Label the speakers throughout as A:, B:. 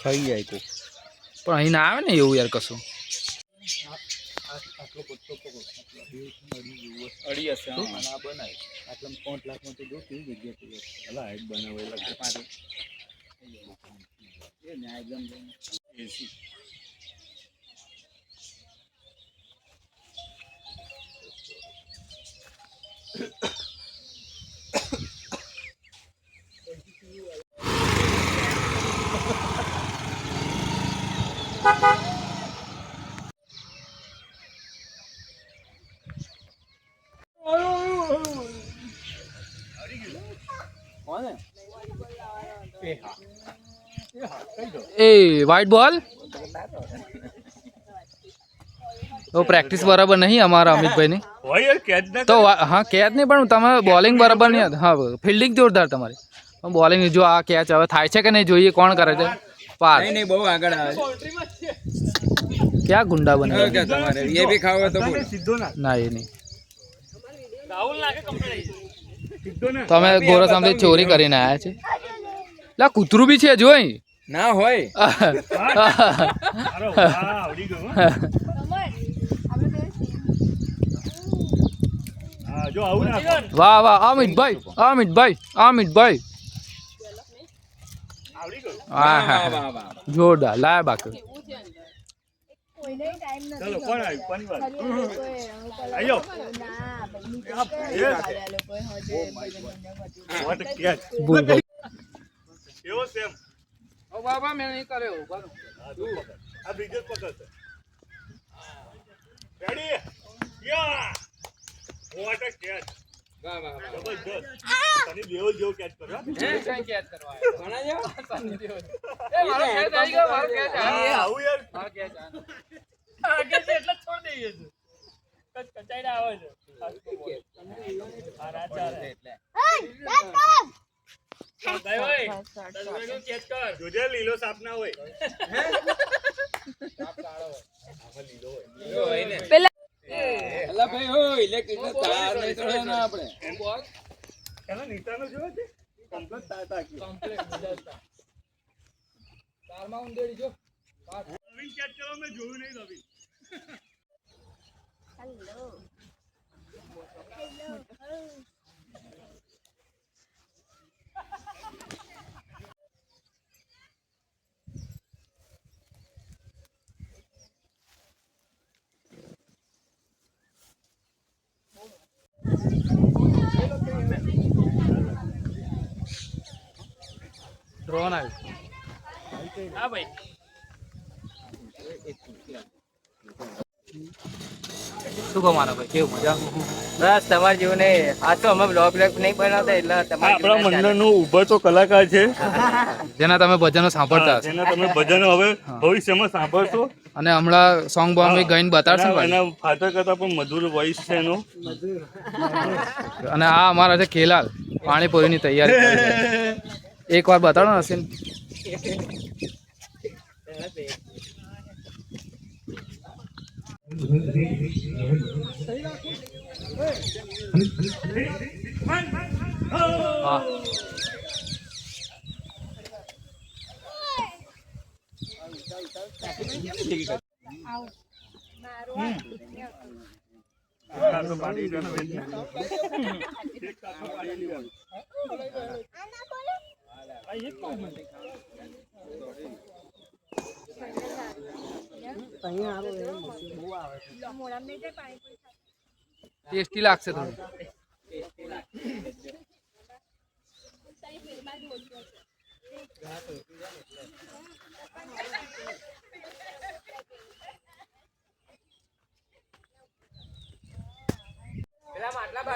A: ખાઈ જાય તો.
B: પણ અહીં ના આવે ને એવું યાર કશું?
A: અડી હશે. આ બનાય. આટલા પાંચ લાખમાં તો જો કેવી જગ્યા હલા એક બનાવેલા એસી. કોને એ
B: વ્હાઈટ બોલ તો પ્રેક્ટિસ બરાબર નહીં અમારા અમિતભાઈની. તો હા, કેચ નહીં, પણ તમે બોલિંગ બરાબર નહીં, હા ફિલ્ડિંગ જોરદાર તમારી. બોલિંગ જો આ કેચ હવે થાય છે કે નહીં, જોઈએ કોણ કરે છે. પાર.
C: નહીં નહીં, બહુ આગળ આવે
B: ક્યાં ગુંડા બને?
C: તમારે? એ ભી ખાવ તો
A: સીધો ના
B: ના એ નહીં. તમે ગોરસ સામે ચોરી કરીને આવ્યા છે? લા કૂતરું બી છે જોઈ
C: ના હોય.
A: વાહ
B: વાહ વાહ અમિતભાઈ અમિતભાઈ અમિતભાઈ
A: આવડી ગયું.
B: હા હા. જોરદાર લાયા બાકી
A: ચલો કોણ આવ્યું?
B: ભાઈ
A: એવો સેમ
B: બાબા મેં નહીં કર્યો
A: આ બીજો પકડ રેડી યા વોટ કેચ લીલો સાપ ના હોય.
C: જો ને. ભાઈ હોય, ઇલેક્ટ્રિક તાર નહીં ચડે ને આપણે.
A: એનો નીતાનો જોયો છે? કમ્પ્લેટ તાર તાકી નવીન કેચ કરવા મેં જોયું નહીં નવીન
B: ડ્રોન આવ્યું હા ભાઈ. શું કહો મારા ભાઈ? કેવું મજા?
D: બસ તમારે જેવું નહીં આ તો અમે બ્લોગ બ્લોગ નહીં બનાવતા એટલે તમારે
A: આપણા મંડળનો ઉભર તો કલાકાર છે.
B: જેના તમે ભજનો સાંભળતા
A: જેના તમે ભજનો હવે ભવિષ્યમાં સાંભળશો
B: અને હમણાં સોંગ બોંગ ગઈને બતાડશે ને
A: એના-
B: ભાઈ
A: એના ફાધર કરતા પણ મધુર વોઇસ છે એનો.
B: અને આ અમારા છે ખેલાલ પાણીપુરીની તૈયારી. એક વાર બતાડો ને હસીન. હા.
A: બેન. એક કાંટો પાડી દેવાનો.
B: ટેસ્ટી લાગશે તમને
D: પેલા માટલા બાટલા ને ઉતારજો હો વિડિયો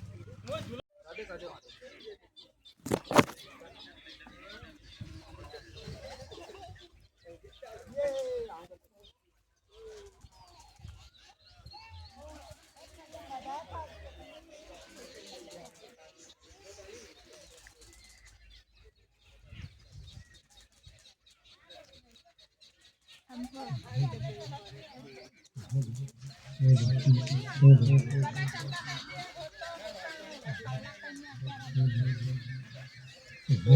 B: તો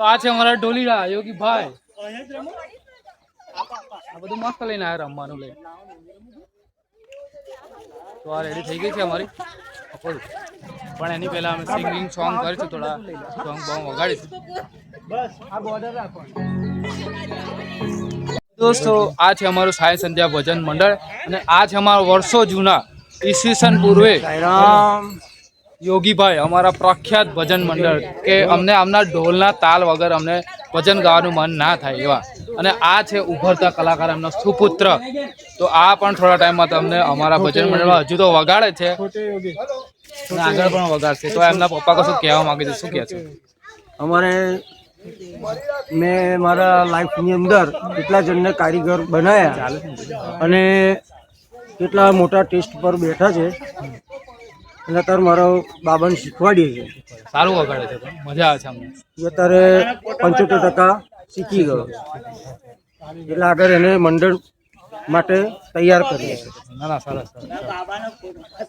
B: આ છે અમારા ઢોલીડા યોગી ભાઈ આ બધું મસ્ત લઈને આવ્યા રમવાનું લઈને. તો આ રેડી થઈ ગઈ છે અમારી. પણ એની પહેલા અમે સિંગિંગ સોંગ કરીશું થોડા સોંગ બોંગ વગાડીશું. દોસ્તો આ છે અમારું સાય સંધ્યા ભજન મંડળ અને આ છે અમારા વર્ષો જૂના ઈસવીસન પૂર્વે યોગીભાઈ અમારા પ્રખ્યાત ભજન મંડળ કે અમને આમના ઢોલના તાલ વગર અમને ભજન ગાવાનું મન ના થાય એવા. અને આ છે ઉભરતા કલાકાર એમનો સુપુત્ર. તો આ પણ થોડા ટાઈમમાં તમને અમારા ભજન મંડળમાં હજુ તો વગાડે છે. આગળ પણ વગાડશે. તો એમના પપ્પા કશું કહેવા માંગે છે શું કહે છે?
E: અમારે મેં મારા લાઈફની અંદર કેટલા જણને કારીગર બનાવ્યા અને કેટલા મોટા ટેસ્ટ પર બેઠા છે. અને અત્યારે મારો બાબાને શીખવાડીએ છે.
B: સારું વગાડે છે મજા આવે છે અમને.
E: અત્યારે પંચોતેર ટકા શીખી ગયો. એટલે આગળ એને મંડળ માટે તૈયાર કરીએ છીએ.
B: ના ના સરસ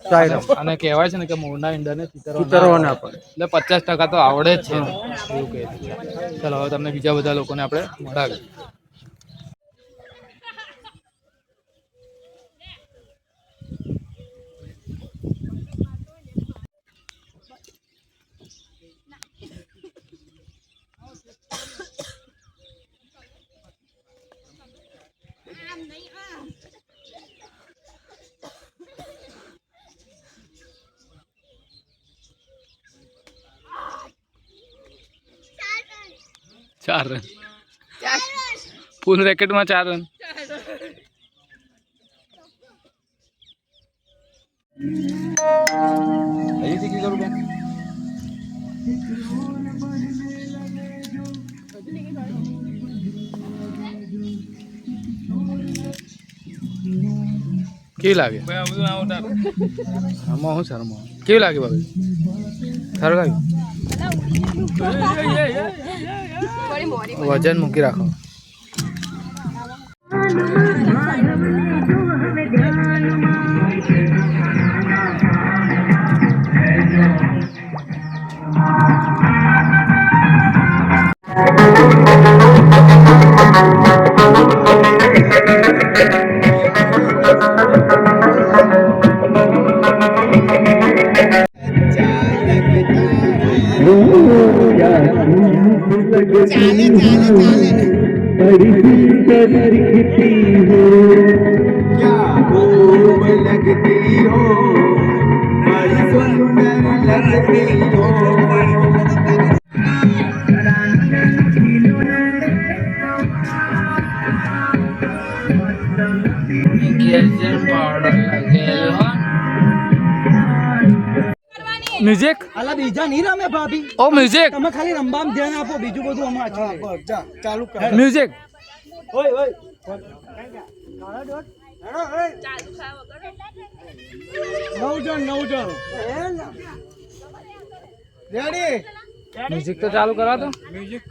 B: સરસ અને કહેવાય છે ને કે મૂળના ઈંડાને ચિતરવા
E: ચિતરવા ના પડે.
B: એટલે પચાસ ટકા તો આવડે જ છે. એવું કહે ચલો હવે તમને બીજા બધા લોકોને આપણે મળાવીએ. ચાર રન. ફૂલ રેકેટમાં ચાર રન.
A: અહીંથી કી કરું બેન?
B: કેવી લાગે? આમાં હું શરમો કેવી લાગે ભાભી સારું લાગ્યું વજન મૂકી રાખો. दिखती हो क्या खूब लगती हो बड़ी सुंदर लगती हो મ્યુઝિક
E: અલા બીજા નહીં રમે ભાભી.
B: ઓ મ્યુઝિક
E: તમે ખાલી રમવામાં ધ્યાન આપો બીજું બધું અમારે ચાલુ કર.
B: મ્યુઝિક
E: ઓય ઓય. નવ જણ નવ જણ રેડી
B: મ્યુઝિક તો ચાલુ કરવા તો મ્યુઝિક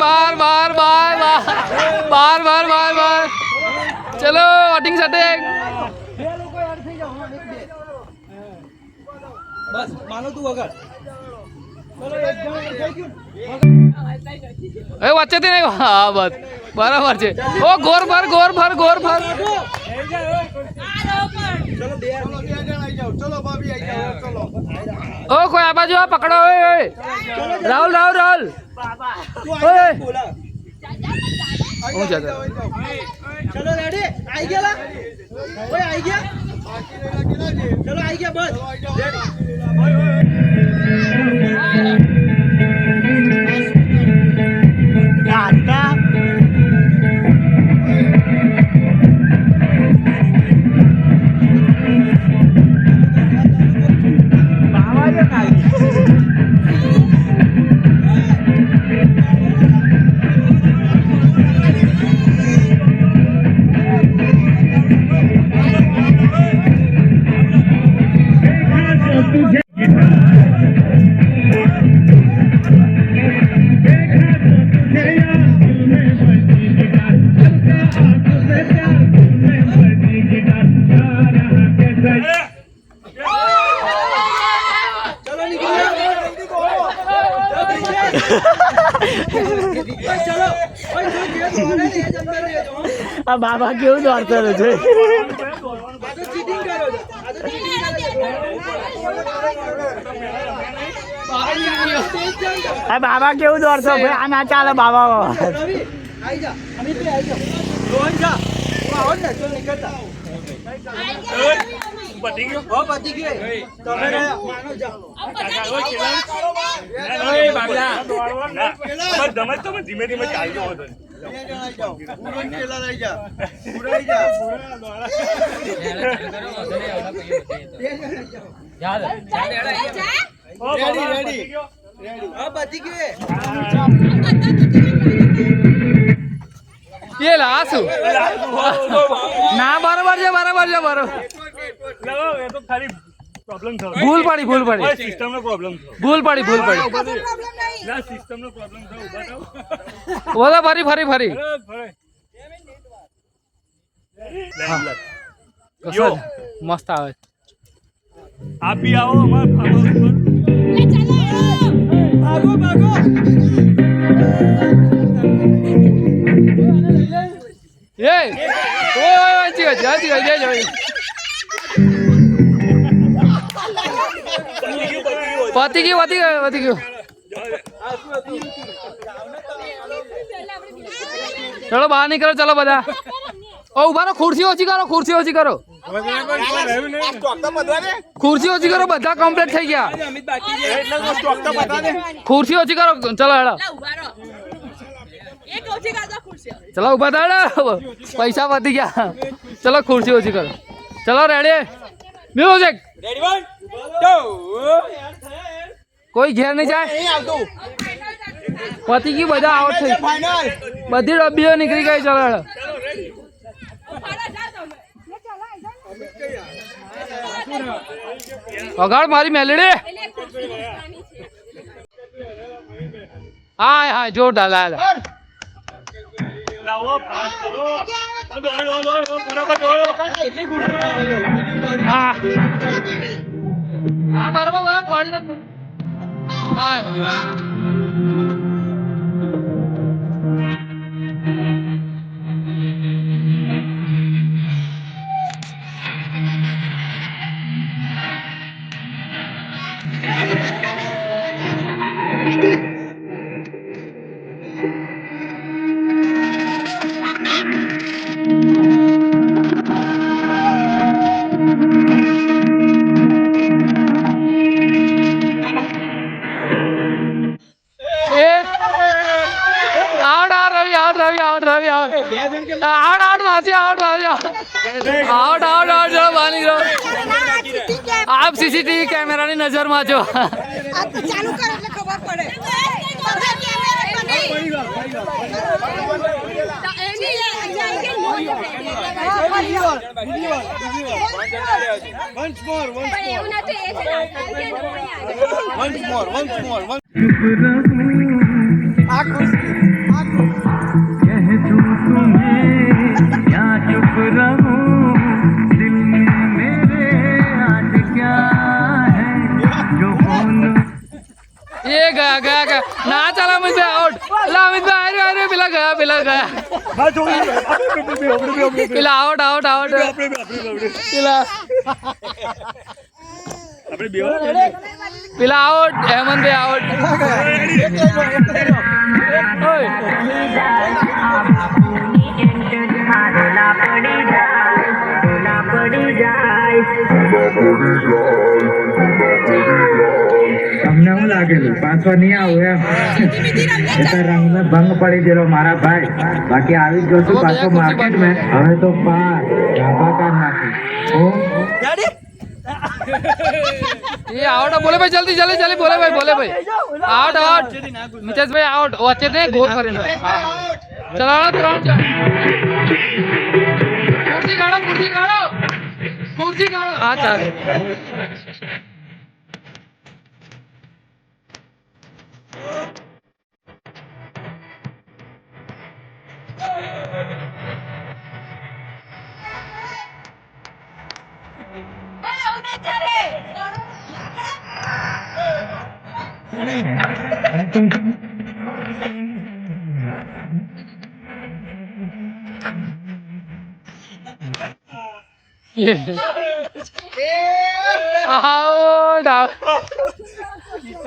B: બાર બાર બાર બાર. બાર બાર બાર ચલો વોટિંગ સાથે.
E: બસ માનો તું વગર
B: એ વચ્ચે થી નહીં હા બસ. બરાબર છે. ઓ ગોર ભર ગોર ભર ગોર ભર. ઓ કોઈ આ બાજુ પકડો ઓય રાહુલ રાહુલ રાહુલ. હું જતો
E: ચલો રેડી આઈ ગયા ઓય આઈ ગયા? ચલો આઈ ગયા બસ. આ બાબા કેવું દોડતો છે આ બાબા કેવું દોડતો ભાઈ આ ના ચાલે બાબા
A: ધીમે ધીમે ચાલતો હતો
B: એ લાસુ ના બરોબર છે બરોબર છે બરોબર.
A: એ તો ખાલી પ્રોબ્લેમ થયો
B: ભૂલ પડી ભૂલ પડી
A: સિસ્ટમ નો પ્રોબ્લેમ થયો
B: ભૂલ પડી ભૂલ પડી
A: ના સિસ્ટમ નો પ્રોબ્લેમ થયો ઊભા થાવ
B: બોલો ફરી ફરી ફરી જ. મસ્ત આવે
A: આપ આવો અમાર ફાગો ભાગો ભાગો
B: એ ઓય ઓય વાંચી ગઈ વાંચી ગઈ પતી ગયું પતી ગયું પતી ગયું. ચલો, બહાર નીકળો, ચલો બધા. ઓ, ઊભા ખુરશી ઓછી કરો ખુરશી ઓછી કરો. ખુરશી ઓછી કરો, બધા કમ્પ્લીટ થઈ ગયા. ખુરશી ઓછી કરો, ચલો, હેડો. ચલો, ઊભા થાડો પૈસા વધી ગયા. ચલો ખુરશી ઓછી કરો. ચલો રેડી મ્યુઝિક કોઈ ઘેર નહીં જાય પતી ગયું બધા આઉટ થઈ બધી ડબ્બીઓ નીકળી ગઈ ચલો હેડો મારી મેલડી હા હા જોરદાર
A: દોડો.
B: હા હા બરાબર બરાબર સીસીટીવી કેમેરાની નજરમાં છો
F: ચાલુ કર એટલે ખબર પડે.
C: Once more,
B: ગયા ગયા ગયા ના ચાલ અમિતભાઈ આઉટ એટલે અમિતભાઈ આર્યો આર્યો પેલા ગયા પેલા ગયા. પેલા આઉટ આઉટ આઉટ. પેલા. પેલા આઉટ હેમંતભાઈ આઉટ
G: લાગેલું પાછો નહીં આવું એમ એ તો રંગમાં ભંગ પડી ગયેલો મારા ભાઈ બાકી આવી જ જશું પાછો માર્કેટ મેં હવે તો પાર ધાબાકાર નાખી હું
B: એ આઉટ બોલે ભાઈ જલ્દી જલ્દી જલ્દી બોલે ભાઈ બોલે ભાઈ આઉટ આઉટ મિતેશભાઈ આઉટ વચ્ચે તે ગોળ કરીને ચલાવો ત્રણ ચાર. ખુરશી કાઢો ખુરશી કાઢો ખુરશી કાઢો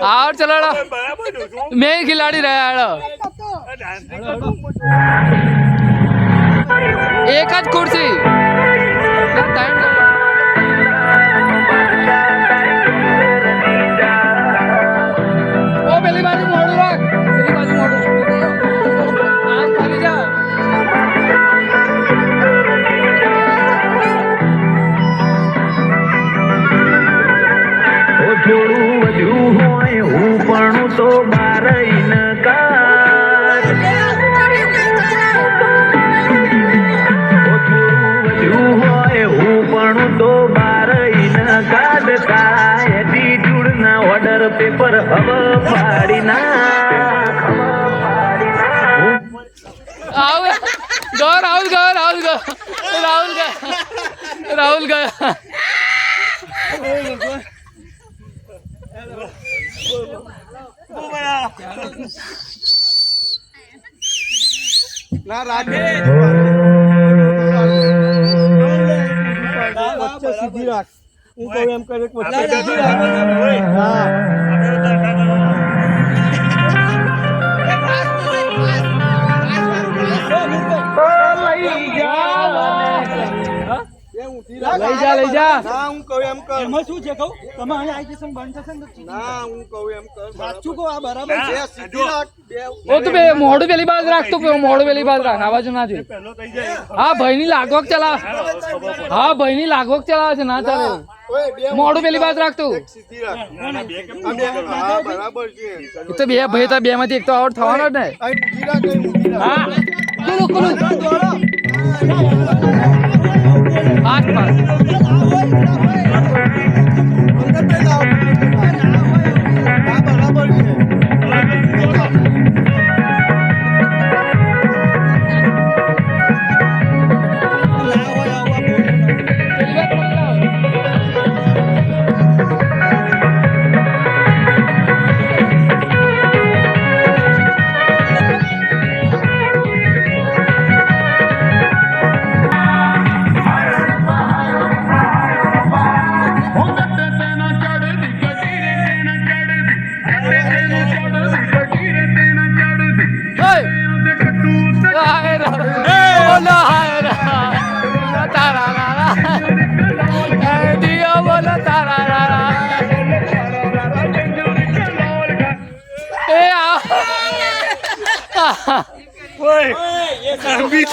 B: આવ ચલાડો મેં ખિલાડી રહ્યા એક જ ખુરશી
G: વધ્યું હું પણ તો બાર નકાર. વધ્યું હોય, હું પણ તો બાર કાદ કાય એટીટ્યુડ ના ઓર્ડર પેપર હવે પાડી ના
B: આવ રાહુલ ગયા રાહુલ ગયા. રાહુલ ગયા. રાહુલ ગયો.
E: કરે લઈ જા લઈ જા.
A: ના હું કહું એમ કર.
E: એમાં શું છે કહું? તમે અહીં આવી જશો બંધ થશે ને
A: ના હું કહું એમ કર
E: સાચું કહું આ બરાબર છે.
A: સીધી રાખ
B: ઓ તું બે મોઢું પેલી બાજુ રાખ તું મોઢું પેલી બાજુ રાખ આ બાજુ ના જોઈ હા ભાઈ ની લાગવક ચલાવ હા ભાઈ ની લાગવક ચલાવે છે ના ચાલે.
A: મોડું
B: મોઢું પેલી બાજુ રાખ તું.
A: સીધી રાખ. આ બે હા બરાબર છે.
B: એ તો બે ભાઈ તો બે માંથી એક તો આવડ થવાનો જ ને. હા. કુલુ કુલુ. આઠ પાંચ Sandwich.